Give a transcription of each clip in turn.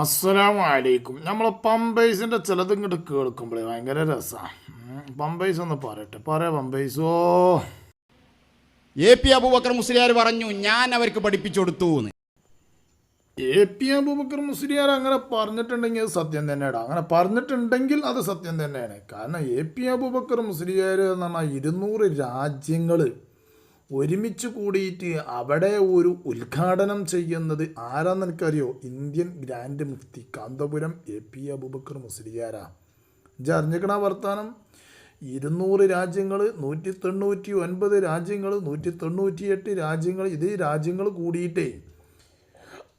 അസ്സലാമു അലൈക്കും നമ്മൾ പമ്പൈസിന്റെ ചിലത് ഇങ്ങോട്ട് കേൾക്കുമ്പോഴേ ഭയങ്കര രസമാണ് പമ്പൈസ് ഒന്ന് പറയട്ടെ. പറയാ പമ്പൈസോ. എ പി അബൂബക്കർ മുസ്ലിയാർ പറഞ്ഞു ഞാൻ അവർക്ക് പഠിപ്പിച്ചു കൊടുത്തു എന്ന് എ പി അബൂബക്കർ മുസ്ലിയാർ അങ്ങനെ പറഞ്ഞിട്ടുണ്ടെങ്കിൽ അത് സത്യം തന്നെയാണ് അങ്ങനെ പറഞ്ഞിട്ടുണ്ടെങ്കിൽ അത് സത്യം തന്നെയാണ്. കാരണം എ പി അബൂബക്കർ മുസ്ലിയാർ എന്ന് പറഞ്ഞാൽ ഇരുന്നൂറ് രാജ്യങ്ങൾ ഒരുമിച്ച് കൂടിയിട്ട് അവിടെ ഒരു ഉദ്ഘാടനം ചെയ്യുന്നത് ആരാന്ന് എനിക്കറിയോ? Indian grand mufti Kanthapuram A P Abubakar മുസ്ലിയാരാ. ഇജ്ജ് അറിഞ്ഞിക്കണ വർത്താനം? ഇരുന്നൂറ് രാജ്യങ്ങൾ നൂറ്റി തൊണ്ണൂറ്റി ഒൻപത് രാജ്യങ്ങൾ നൂറ്റി തൊണ്ണൂറ്റിയെട്ട് രാജ്യങ്ങൾ ഇത് രാജ്യങ്ങൾ കൂടിയിട്ടേ.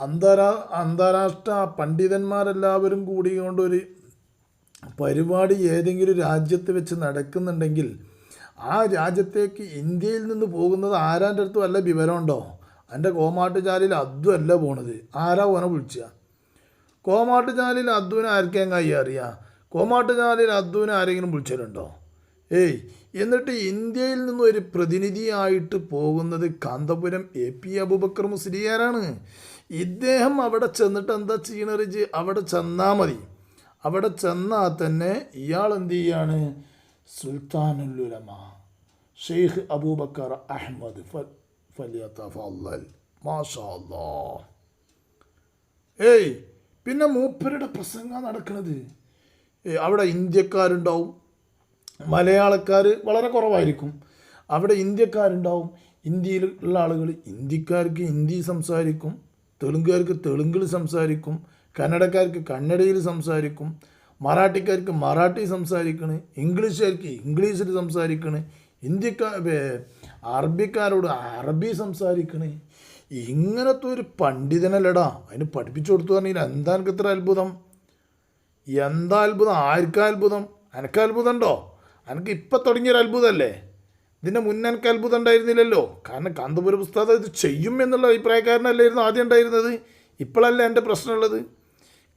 അന്താരാ അന്താരാഷ്ട്ര പണ്ഡിതന്മാരെല്ലാവരും കൂടിക്കൊണ്ടൊരു പരിപാടി ഏതെങ്കിലും രാജ്യത്ത് വെച്ച് നടക്കുന്നുണ്ടെങ്കിൽ ആ രാജ്യത്തേക്ക് ഇന്ത്യയിൽ നിന്ന് പോകുന്നത് ആരാന്റെ അടുത്തും വല്ല വിവരമുണ്ടോ? എന്റെ കോമാട്ടുചാലിൽ അതും അല്ല പോണത്. ആരാ ഓനെ വിളിച്ച? കോമാട്ടുചാലിൽ അദ്വിനെ ആർക്കേം കൈ അറിയാം? കോമാട്ടുചാലിൽ അദ്വിനെ ആരെങ്കിലും വിളിച്ചിട്ടുണ്ടോ ഏയ് എന്നിട്ട് ഇന്ത്യയിൽ നിന്ന് ഒരു പ്രതിനിധിയായിട്ട് പോകുന്നത് കാന്തപുരം എ പി അബുബക്കർ മുസ്ലിയാരാണ്. ഇദ്ദേഹം അവിടെ ചെന്നിട്ട് എന്താ ചെയ്യണറിജ് അവിടെ ചെന്നാൽ മതി. അവിടെ ചെന്നാൽ തന്നെ ഇയാൾ എന്ത് ചെയ്യാണ്? സുൽത്താനുലുലമ. ഷെയ്ഖ് അബൂബക്കർ അഹമ്മദ്. ഏയ് പിന്നെ മൂപ്പരുടെ പ്രസംഗം നടക്കുന്നത് അവിടെ ഇന്ത്യക്കാരുണ്ടാവും. മലയാളക്കാർ വളരെ കുറവായിരിക്കും. അവിടെ ഇന്ത്യക്കാരുണ്ടാവും. ഇന്ത്യയിലുള്ള ആളുകൾ ഇന്ത്യക്കാർക്ക് ഹിന്ദി സംസാരിക്കും. തെലുങ്കുകാർക്ക് തെലുങ്കിൽ സംസാരിക്കും. കന്നഡക്കാർക്ക് കന്നഡയിൽ സംസാരിക്കും. മറാഠിക്കാർക്ക് മറാഠി സംസാരിക്കണ് ഇംഗ്ലീഷുകാർക്ക് ഇംഗ്ലീഷിൽ സംസാരിക്കണ് ഇന്ത്യക്കാർ അറബിക്കാരോട് അറബി സംസാരിക്കണ്. ഇങ്ങനത്തെ ഒരു പണ്ഡിതനല്ലടാ അതിന് പഠിപ്പിച്ചു കൊടുത്തു പറഞ്ഞാൽ എന്താ എനിക്ക് ഇത്ര അത്ഭുതം? എന്താ അത്ഭുതം? ആർക്കാ അത്ഭുതം? എനക്ക് അത്ഭുതം ഉണ്ടോ? എനിക്ക് ഇപ്പം തുടങ്ങിയൊരു അത്ഭുതമല്ലേ ഇതിന്റെ മുന്നേ എനിക്ക് അത്ഭുതം ഉണ്ടായിരുന്നില്ലല്ലോ. കാരണം കാന്തപുരം ഉസ്താദ് ഇത് ചെയ്യും എന്നുള്ള അഭിപ്രായക്കാരനല്ലായിരുന്നു ആദ്യം ഉണ്ടായിരുന്നത്. ഇപ്പോഴല്ല എന്റെ പ്രശ്നമുള്ളത്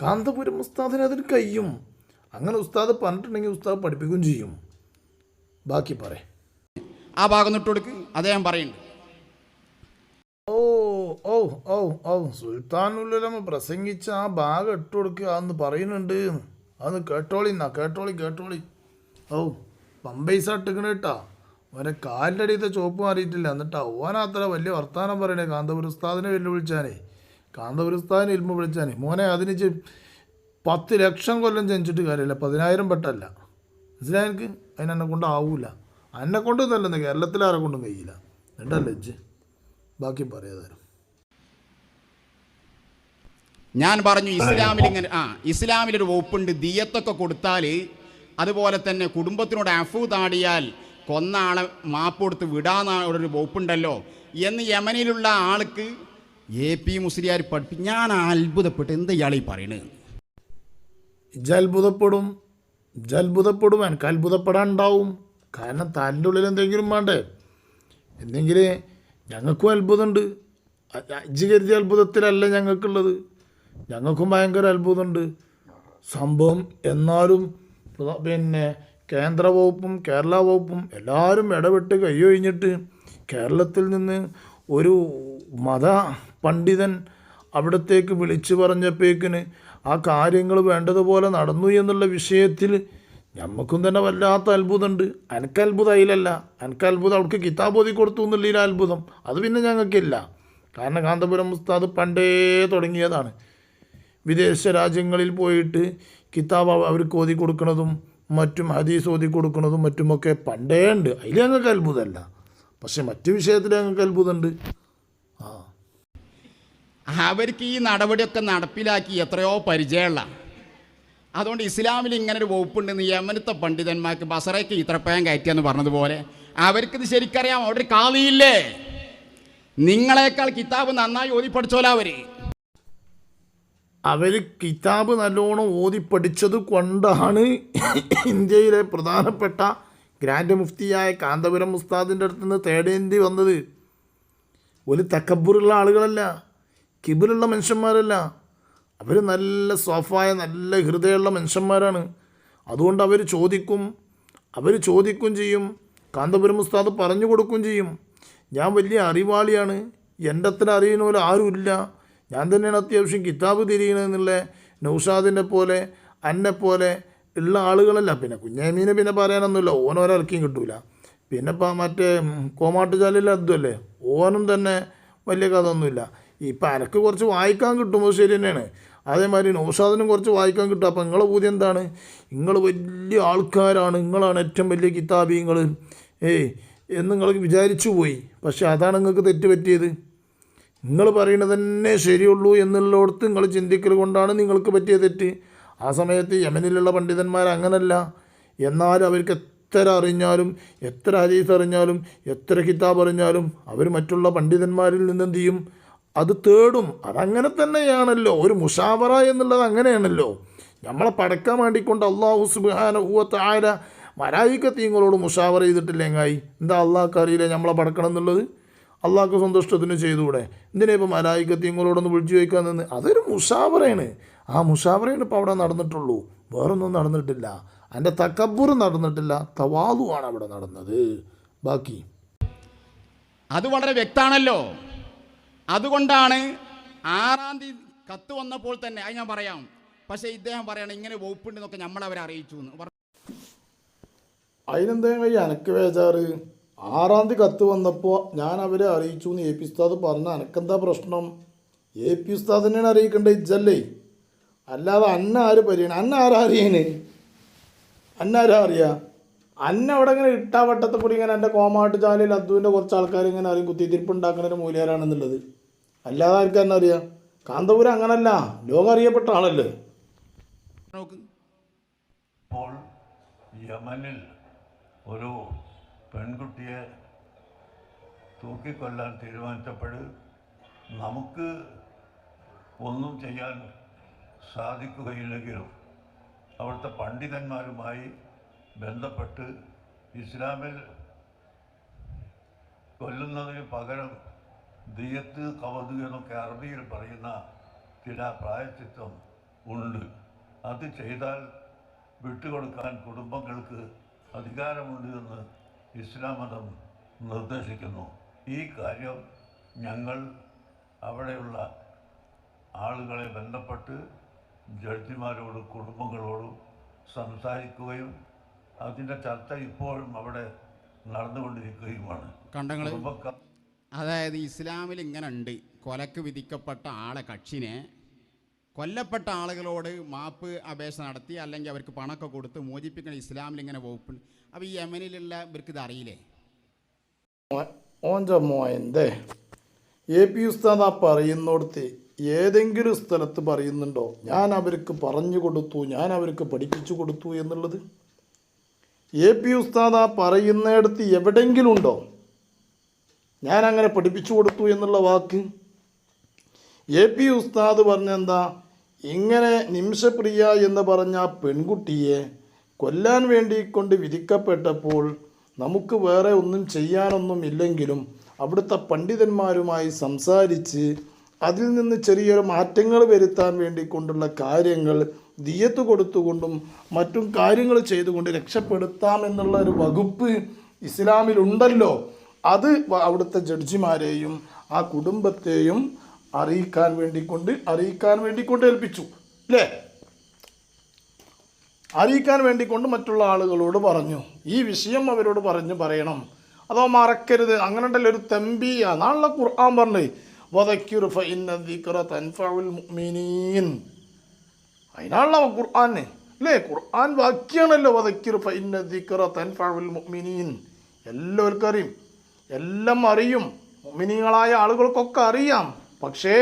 കാന്തപുരം ഉസ്താദിന് അതിന് കഴിയും അങ്ങനെ ഉസ്താദ് പറഞ്ഞിട്ടുണ്ടെങ്കിൽ ഉസ്താദ് പഠിപ്പിക്കുകയും ചെയ്യും. ബാക്കി പറ. ആ ഭാഗം തൊട്ട് കൊടുക്ക് അദ്ദേഹം പറയുന്നുണ്ട് ഓ ഓ ഓ ഓ സുൽത്താനുല്ലമ പ്രസംഗിച്ച ആ ഭാഗം ഇട്ട് കൊടുക്കുക അതെന്ന് പറയുന്നുണ്ട്. അത് കേട്ടോളി എന്നാ കേട്ടോളി കേട്ടോളി. ഓ പമ്പൈസ ഇട്ടിക്കണ കേട്ടാ. ഓനെ കാലിന്റെ അടിയത്തെ ചോപ്പ് മാറിയിട്ടില്ല. എന്നിട്ടാ ഓനാ അത്ര വലിയ വർത്താനം പറയണേ. കാന്തപുരസ്താദിനെ വെല്ലുവിളിച്ചാനേ. കാന്തപുരസ്താദിനെ ഇൽമ വിളിച്ചാനേ. മോനെ അതിന് പത്ത് ലക്ഷം കൊല്ലം ജനിച്ചിട്ട് കാര്യമില്ല. പതിനായിരം പെട്ടല്ല. മനസ്സിലായ എനിക്ക്? അതിനെന്നെ കൊണ്ട് ആവൂല. എന്നെ കൊണ്ട് തന്നെ കേരളത്തിൽ ആരെ കൊണ്ടും കഴിയില്ല. ഇജ്ജ്? ബാക്കി പറയാതാരും ഞാൻ പറഞ്ഞു ഇസ്ലാമിൽ ഇങ്ങനെ ആ ഇസ്ലാമിലൊരു വകുപ്പുണ്ട്. ദിയത്തൊക്കെ കൊടുത്താൽ അതുപോലെ തന്നെ കുടുംബത്തിനോട് അഫു താടിയാൽ കൊന്ന ആളെ മാപ്പ് കൊടുത്ത് വിടാന്നൊരു വകുപ്പുണ്ടല്ലോ. എന്ന് യമനിലുള്ള ആൾക്ക് എ പി മുസ്ലിയാർ പഠിപ്പി ഞാൻ അത്ഭുതപ്പെട്ട് എന്താ ഇയാളീ പറയണത് ഇജ്ജ് അത്ഭുതപ്പെടും എനിക്ക് അത്ഭുതപ്പെടും എനിക്ക് അത്ഭുതപ്പെടാനുണ്ടാവും കാരണം തന്റെ ഉള്ളിൽ എന്തെങ്കിലും വേണ്ടേ? എന്തെങ്കിൽ ഞങ്ങൾക്കും അത്ഭുതമുണ്ട്. അജ്ജ് കരുതിയ അത്ഭുതത്തിലല്ല ഞങ്ങൾക്കുള്ളത്. ഞങ്ങൾക്കും ഭയങ്കര അത്ഭുതമുണ്ട്. സംഭവം എന്നാലും പിന്നെ കേന്ദ്ര വകുപ്പും കേരള വകുപ്പും എല്ലാവരും ഇടപെട്ട് കൈയൊഴിഞ്ഞിട്ട് കേരളത്തിൽ നിന്ന് ഒരു മത പണ്ഡിതൻ അവിടത്തേക്ക് വിളിച്ചു പറഞ്ഞപ്പോഴേക്കിന് ആ കാര്യങ്ങൾ വേണ്ടതുപോലെ നടന്നു എന്നുള്ള വിഷയത്തിൽ നമുക്കും തന്നെ വല്ലാത്ത അത്ഭുതമുണ്ട്. എനിക്ക് അത്ഭുതം അതിലല്ല എനിക്ക് അത്ഭുതം അവൾക്ക് കിതാബ് ഓതി കൊടുത്തു എന്നുള്ളതിൽ അത്ഭുതം. അത് പിന്നെ ഞങ്ങൾക്കില്ല. കാരണം കാന്തപുരം ഉസ്താദ് പണ്ടേ തുടങ്ങിയതാണ്. വിദേശ രാജ്യങ്ങളിൽ പോയിട്ട് കിതാബ് അവ- അവർക്ക് ഓതി കൊടുക്കുന്നതും മറ്റും ഹദീസ് ഓതി കൊടുക്കുന്നതും മറ്റുമൊക്കെ പണ്ടേ ഉണ്ട്. അതിൽ ഞങ്ങൾക്ക് അത്ഭുതമല്ല. പക്ഷെ മറ്റു വിഷയത്തിൽ ഞങ്ങൾക്ക് അത്ഭുതമുണ്ട്. അവർക്ക് ഈ നടപടിയൊക്കെ നടപ്പിലാക്കി എത്രയോ പരിചയമുള്ള. അതുകൊണ്ട് ഇസ്ലാമിൽ ഇങ്ങനെ ഒരു വകുപ്പുണ്ടെന്ന് യമനത്തെ പണ്ഡിതന്മാർക്ക് ബസറയ്ക്ക് ഇത്രപ്പയം കയറ്റിയെന്ന് പറഞ്ഞതുപോലെ അവർക്കിത് ശരിക്കറിയാം. അവിടെ കാതിയില്ലേ? നിങ്ങളെക്കാൾ കിതാബ് നന്നായി ഓതി പഠിച്ചോല അവർ. അവർ കിതാബ് നല്ലോണം ഓതി പഠിച്ചത് കൊണ്ടാണ് ഇന്ത്യയിലെ പ്രധാനപ്പെട്ട ഗ്രാൻഡ് മുഫ്തിയായ കാന്തപുരം ഉസ്താദിന്റെ അടുത്ത് നിന്ന് തേടേണ്ടി വന്നത്. ഒരു തക്കബുറുള്ള ആളുകളല്ല. കിബിലുള്ള മനുഷ്യന്മാരല്ല. അവർ നല്ല സോഫായ നല്ല ഹൃദയമുള്ള മനുഷ്യന്മാരാണ്. അതുകൊണ്ട് അവർ ചോദിക്കും. അവർ ചോദിക്കും ചെയ്യും. കാന്തപുരം ഉസ്താദ് പറഞ്ഞു കൊടുക്കും ചെയ്യും. ഞാൻ വലിയ അറിവാളിയാണ്. എന്റെ അത്ര അറിയുന്ന പോലെ ആരുമില്ല. ഞാൻ തന്നെയാണ് അത്യാവശ്യം കിതാബ് തിരിയണമെന്നുള്ള നൗഷാദിനെ പോലെ അന്നെ പോലെ ഉള്ള ആളുകളല്ല. പിന്നെ കുഞ്ഞേമീനെ പിന്നെ പറയാനൊന്നുമില്ല. ഓനോരിറക്കിയും കിട്ടൂല. പിന്നെ ഇപ്പം മറ്റേ കോമാട്ടുചാലിലെ അതുമല്ലേ ഓനും തന്നെ വലിയ കഥ ഒന്നുമില്ല ഇപ്പം എനക്ക് കുറച്ച് വായിക്കാൻ കിട്ടുമ്പോൾ ശരി തന്നെയാണ്. അതേമാതിരി നൗഷാദിനും കുറച്ച് വായിക്കാൻ കിട്ടും. അപ്പം നിങ്ങളെ പൂതി എന്താണ്? നിങ്ങൾ വലിയ ആൾക്കാരാണ്. നിങ്ങളാണ് ഏറ്റവും വലിയ കിതാബിങ്ങൾ ഏയ് എന്ന് നിങ്ങൾ വിചാരിച്ചു പോയി. പക്ഷെ അതാണ് നിങ്ങൾക്ക് തെറ്റ് പറ്റിയത്. നിങ്ങൾ പറയുന്നത് തന്നെ ശരിയുള്ളൂ എന്നുള്ളിടത്ത് നിങ്ങൾ ചിന്തിക്കൽ കൊണ്ടാണ് നിങ്ങൾക്ക് പറ്റിയ തെറ്റ്. ആ സമയത്ത് യമനിലുള്ള പണ്ഡിതന്മാർ അങ്ങനല്ല. എന്നാലും അവർക്ക് എത്ര അറിഞ്ഞാലും എത്ര ഹദീസ് അറിഞ്ഞാലും എത്ര കിതാബ് അറിഞ്ഞാലും അവർ മറ്റുള്ള പണ്ഡിതന്മാരിൽ നിന്ന് എന്ത് ചെയ്യും? അത് തേടും. അതങ്ങനെ തന്നെയാണല്ലോ. ഒരു മുഷാവറ എന്നുള്ളത് അങ്ങനെയാണല്ലോ. നമ്മളെ പടക്കാൻ വേണ്ടിക്കൊണ്ട് അള്ളാഹു സുബാന ഊവത്ത് ആര മരായിക്കത്തീങ്ങളോട് മുഷാവറ ചെയ്തിട്ടില്ലെങ്കായി എന്താ അള്ളാഹ്ക്ക് അറിയില്ല നമ്മളെ പടക്കണം എന്നുള്ളത്? അള്ളാഹ്ക്ക് സന്തുഷ്ടത്തിന് ചെയ്തുകൂടെ? എന്തിനാ ഇപ്പം മലായിക്കത്തീങ്ങളോടൊന്ന് വിളിച്ചു ചോദിക്കാൻ നിന്ന്? അതൊരു മുഷാവറയാണ്. ആ മുഷാവറയാണ് ഇപ്പോൾ അവിടെ നടന്നിട്ടുള്ളൂ. വേറൊന്നും നടന്നിട്ടില്ല. അതിന്റെ തക്കബൂർ നടന്നിട്ടില്ല. തവാലുവാണ് അവിടെ നടന്നത്. ബാക്കി. അത് വളരെ വ്യക്തമാണല്ലോ അതുകൊണ്ടാണ് ആറാം തീയതി കത്ത് വന്നപ്പോൾ തന്നെ അത് ഞാൻ പറയാം. പക്ഷേ ഇദ്ദേഹം പറയണം ഇങ്ങനെ വകുപ്പുണ്ടെന്നൊക്കെ നമ്മളവരെ അറിയിച്ചു എന്ന് അതിനെന്താ എനക്ക് വേജാറ് ആറാം തീയതി കത്ത് വന്നപ്പോൾ ഞാൻ അവരെ അറിയിച്ചു എന്ന് എ പി ഉസ്താദ് പറഞ്ഞ എനക്കെന്താ പ്രശ്നം? എ പി ഉസ്താദ് തന്നെയാണ് അറിയിക്കേണ്ടത് ഇജ്ജല്ലേ? അല്ലാതെ അന്ന ആര് പരിയണ? അന്ന ആരാ അറിയണ്? അന്ന ആരാ അറിയാ? അന്ന അവിടെ ഇങ്ങനെ ഇട്ടാ വട്ടത്തെ കൂടി ഇങ്ങനെ എന്റെ കോമാട്ട് ചാലയിൽ അദ്ദുവിന്റെ കുറച്ച് ആൾക്കാർ ഇങ്ങനെ അറിയും കുത്തിത്തിരിപ്പ് ഉണ്ടാക്കുന്ന ഒരു മൂല്യരാണെന്നുള്ളത്. അല്ലാതെ ആർക്കും തന്നെ അറിയാം? കാന്തപുരം അങ്ങനല്ല. ലോകം അറിയപ്പെട്ട ആളല്ലേ? നോക്ക്. ഇപ്പോൾ യമനിൽ ഒരു പെൺകുട്ടിയെ തൂക്കിക്കൊല്ലാൻ തീരുമാനിച്ചപ്പോൾ നമുക്ക് ഒന്നും ചെയ്യാൻ സാധിക്കുകയില്ലെങ്കിലും അവിടുത്തെ പണ്ഡിതന്മാരുമായി ബന്ധപ്പെട്ട് ഇസ്ലാമിൽ കൊല്ലുന്നതിന് പകരം ദിയത്ത് കവതു എന്നൊക്കെ അറബിയിൽ പറയുന്ന ചില പ്രായച്ചിത്വം ഉണ്ട്. അത് ചെയ്താൽ വിട്ടുകൊടുക്കാൻ കുടുംബങ്ങൾക്ക് അധികാരമുണ്ട് എന്ന് ഇസ്ലാം മതം നിർദ്ദേശിക്കുന്നു. ഈ കാര്യം ഞങ്ങൾ അവിടെയുള്ള ആളുകളെ ബന്ധപ്പെട്ട് ജഡ്ജിമാരോടും കുടുംബങ്ങളോടും സംസാരിക്കുകയും അതിന്റെ ചർച്ച ഇപ്പോഴും അവിടെ നടന്നുകൊണ്ടിരിക്കുകയുമാണ്. കുടുംബക്കാർ അതായത് ഇസ്ലാമിൽ ഇങ്ങനെ ഉണ്ട് കൊലക്ക് വിധിക്കപ്പെട്ട ആളെ കക്ഷിനെ. കൊല്ലപ്പെട്ട ആളുകളോട് മാപ്പ് അപേക്ഷ നടത്തി അല്ലെങ്കിൽ അവർക്ക് പണമൊക്കെ കൊടുത്ത് മോചിപ്പിക്കുന്ന ഇസ്ലാമിൽ ഇങ്ങനെ വകുപ്പുണ്ട്. അപ്പോൾ ഈ യമനിലുള്ള ഇവർക്ക് ഇത് അറിയില്ലേ? ഓന്റെ മോയന്റെ എ പി ഉസ്താദ് പറയുന്നിടത്ത് ഏതെങ്കിലും സ്ഥലത്ത് പറയുന്നുണ്ടോ? ഞാൻ അവർക്ക് പറഞ്ഞു കൊടുത്തു ഞാൻ അവർക്ക് പഠിപ്പിച്ചു കൊടുത്തു എന്നുള്ളത്? എ പി ഉസ്താദ് പറയുന്നിടത്ത് എവിടെയെങ്കിലും ഉണ്ടോ? ഞാൻ അങ്ങനെ പഠിപ്പിച്ചു കൊടുത്തു എന്നുള്ള വാക്ക്. എ പി ഉസ്താദ് പറഞ്ഞെന്താ? ഇങ്ങനെ നിമിഷപ്രിയ എന്ന് പറഞ്ഞ പെൺകുട്ടിയെ കൊല്ലാൻ വേണ്ടി കൊണ്ട് വിധിക്കപ്പെട്ടപ്പോൾ നമുക്ക് വേറെ ഒന്നും ചെയ്യാനൊന്നും ഇല്ലെങ്കിലും അവിടുത്തെ പണ്ഡിതന്മാരുമായി സംസാരിച്ച് അതിൽ നിന്ന് ചെറിയൊരു മാറ്റങ്ങൾ വരുത്താൻ വേണ്ടി കൊണ്ടുള്ള കാര്യങ്ങൾ ദിയത്ത് കൊടുത്തുകൊണ്ടും മറ്റും കാര്യങ്ങൾ ചെയ്തുകൊണ്ട് രക്ഷപ്പെടുത്താം എന്നുള്ള ഒരു വകുപ്പ് ഇസ്ലാമിലുണ്ടല്ലോ. അത് അവിടുത്തെ ജഡ്ജിമാരെയും ആ കുടുംബത്തെയും അറിയിക്കാൻ വേണ്ടിക്കൊണ്ട് അറിയിക്കാൻ വേണ്ടിക്കൊണ്ട് ഏൽപ്പിച്ചു അല്ലേ? അറിയിക്കാൻ വേണ്ടിക്കൊണ്ട് മറ്റുള്ള ആളുകളോട് പറഞ്ഞു. ഈ വിഷയം അവരോട് പറഞ്ഞു പറയണം. അതോ മറക്കരുത്. അങ്ങനെ ഉണ്ടല്ലോ ഒരു തെമ്പിയ നാളെ ഖുർആൻ പറഞ്ഞു മുഅ്മിനീൻ. അതിനാണല്ലോ ഖുർആന്. അല്ലേ? ഖുർആൻ വാക്യാണല്ലോ. എല്ലാവർക്കും അറിയും. എല്ലാം അറിയും. മിനിങ്ങളായ ആളുകൾക്കൊക്കെ അറിയാം. പക്ഷേ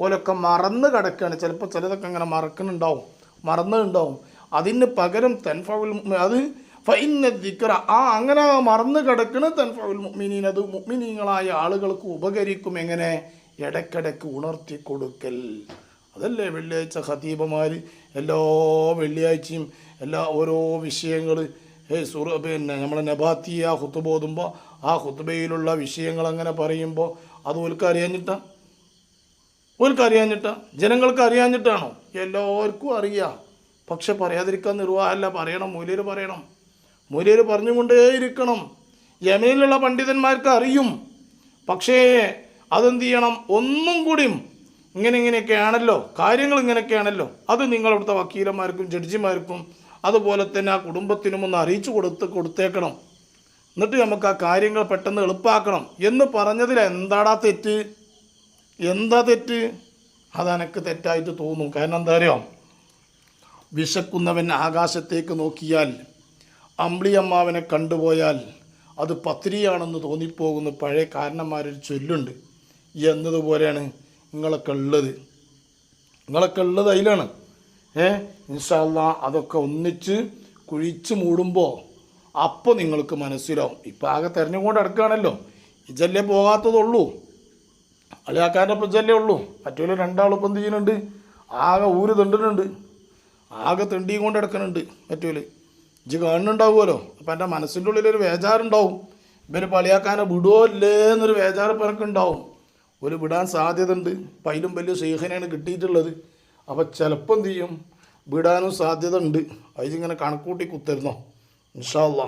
ഓലൊക്കെ മറന്ന് കിടക്കുകയാണ് ചിലപ്പോൾ ചിലതൊക്കെ അങ്ങനെ മറക്കുന്നുണ്ടാവും. മറന്നുണ്ടാവും അതിന് പകരം തൻഫാവിൽ അത് ദിക്റ ആ അങ്ങനെ മറന്നു കിടക്കണ തൻഫാവിൽ മുഅ്മിനീൻ. അത് മിനിങ്ങളായ ആളുകൾക്ക് ഉപകരിക്കും. എങ്ങനെ? ഇടയ്ക്കിടയ്ക്ക് ഉണർത്തി കൊടുക്കൽ. അതല്ലേ വെള്ളിയാഴ്ച ഖതീബമാർ എല്ലാ വെള്ളിയാഴ്ചയും എല്ലാ ഓരോ വിഷയങ്ങൾ സുറ പിന്നെ നമ്മളെ നബാത്തിയ ഹുത്തുബ ഓതുമ്പോൾ ആ ഹുത്ബയിലുള്ള വിഷയങ്ങൾ അങ്ങനെ പറയുമ്പോൾ അത് ഓൽക്ക് അറിയാഞ്ഞിട്ടാ? ഓൽക്ക് അറിയാഞ്ഞിട്ടാ? ജനങ്ങൾക്ക് അറിയാഞ്ഞിട്ടാണോ? എല്ലാവർക്കും അറിയാം. പക്ഷെ പറയാതിരിക്കാൻ നിർവാഹമല്ല പറയണം മൂല്യർ പറയണം. മൂല്യർ പറഞ്ഞുകൊണ്ടേയിരിക്കണം. യമനിലുള്ള പണ്ഡിതന്മാർക്ക് അറിയും. പക്ഷേ അതെന്ത് ചെയ്യണം ഒന്നും കൂടിയും ഇങ്ങനെ ഇങ്ങനെയൊക്കെയാണല്ലോ. കാര്യങ്ങൾ ഇങ്ങനെയൊക്കെയാണല്ലോ. അത് നിങ്ങളവിടുത്തെ വക്കീലന്മാർക്കും ജഡ്ജിമാർക്കും അതുപോലെ തന്നെ ആ കുടുംബത്തിനും ഒന്ന് അറിയിച്ചു കൊടുത്ത് കൊടുത്തേക്കണം. എന്നിട്ട് നമുക്ക് ആ കാര്യങ്ങൾ പെട്ടെന്ന് എളുപ്പാക്കണം. എന്ന് പറഞ്ഞതിൽ എന്താടാ തെറ്റ്? എന്താ തെറ്റ്? അതെനക്ക് തെറ്റായിട്ട് തോന്നും. കാരണം എന്താ അറിയാം? വിശക്കുന്നവൻ ആകാശത്തേക്ക് നോക്കിയാൽ അമ്പിളിയമ്മാവനെ കണ്ടുപോയാൽ അത് പത്രിയാണെന്ന് തോന്നിപ്പോകുന്ന പഴയ കാരണന്മാരൊരു ചൊല്ലുണ്ട്. എന്നതുപോലെയാണ് നിങ്ങളൊക്കെ ഉള്ളത്. നിങ്ങളൊക്കെ ഉള്ളത് അതിലാണ്. ഏ? ഇൻഷാല്ല അതൊക്കെ ഒന്നിച്ച് കുഴിച്ച് മൂടുമ്പോൾ അപ്പോൾ നിങ്ങൾക്ക് മനസ്സിലാവും. ഇപ്പം ആകെ തെരഞ്ഞുകൊണ്ട് അടുക്കുകയാണല്ലോ ഇജല്ലേ പോകാത്തതുള്ളൂ. അളിയാക്കാരന്റെ ഇപ്പം ഇജല്ലേ ഉള്ളൂ. മറ്റുള്ള രണ്ടാളിപ്പം എന്ത് ചെയ്യുന്നുണ്ട്? ആകെ ഊര് തെണ്ടുന്നുണ്ട്. ആകെ തെണ്ടിയും കൊണ്ട് എടുക്കുന്നുണ്ട് മറ്റുള്ള ഇജ് കാണുന്നുണ്ടാവുമല്ലോ. അപ്പം എന്റെ മനസ്സിന്റെ ഉള്ളിലൊരു വേജാറുണ്ടാവും. ഇവർ പളിയാക്കാനെ വിടുവോ ഇല്ലേ എന്നൊരു വേജാറ് പിറക്കുണ്ടാവും ഒരു വിടാൻ സാധ്യത ഉണ്ട് അപ്പം അതിലും വലിയ ശേഖനെയാണ് കിട്ടിയിട്ടുള്ളത്. അപ്പം ചിലപ്പം എന്ത് ചെയ്യും? വിടാനും സാധ്യത ഉണ്ട് അതിങ്ങനെ കണക്കൂട്ടി കുത്തരുന്നോ? ഇൻഷാ അല്ലാ